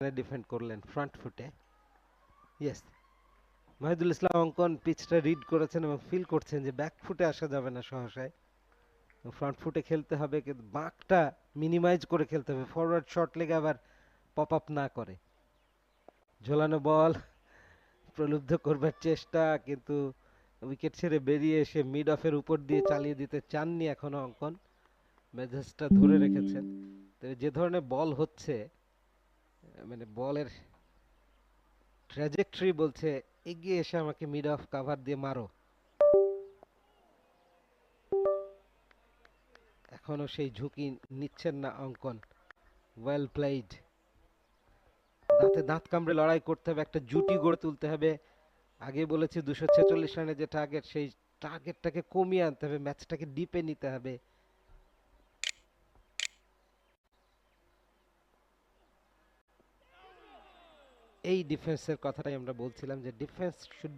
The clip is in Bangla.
ডিফেন্ড করলেন ফ্রন্ট ফুটে ইয়েস মাহিদুল ইসলাম অঙ্কন পিচটা রিড করেছেন এবং ফিল করছেন যে ব্যাক ফুটে আসা যাবে না সহসায়। ফ্রন্ট ফুটে খেলতে হবে, কিন্তু বাঁকটা মিনিমাইজ করে খেলতে হবে। ফরওয়ার্ড শট লেগে আবার পপ আপ না করে। ঝোলানো বল প্রলুব্ধ করবার চেষ্টা, কিন্তু উইকেট ছেড়ে বেরিয়ে এসে মিড অফের উপর দিয়ে চালিয়ে দিতে চাননি এখনও অঙ্কন। মেজাজটা ধরে রেখেছেন। তবে যে ধরনের বল হচ্ছে মানে বলের ট্র্যাজেক্টরি বলছে, এগিয়ে এসে আমাকে মিড অফ কাভার দিয়ে মারো। এখনও সেই ঝুঁকি নিচ্ছেন না অঙ্কন। ওয়েল প্লেড দাঁতে দাঁত কামড়ে লড়াই করতে হবে, একটা জুটি গড়ে তুলতে হবে। আগে বলেছি দুশো ছেচল্লিশ রানের যে টার্গেট সেই টার্গেটটাকে কমিয়ে আনতে হবে ম্যাচটাকে ডিপে নিতে হবে। এই ডিফেন্সের কথাটাই আমরা বলছিলাম যে ডিফেন্স শুড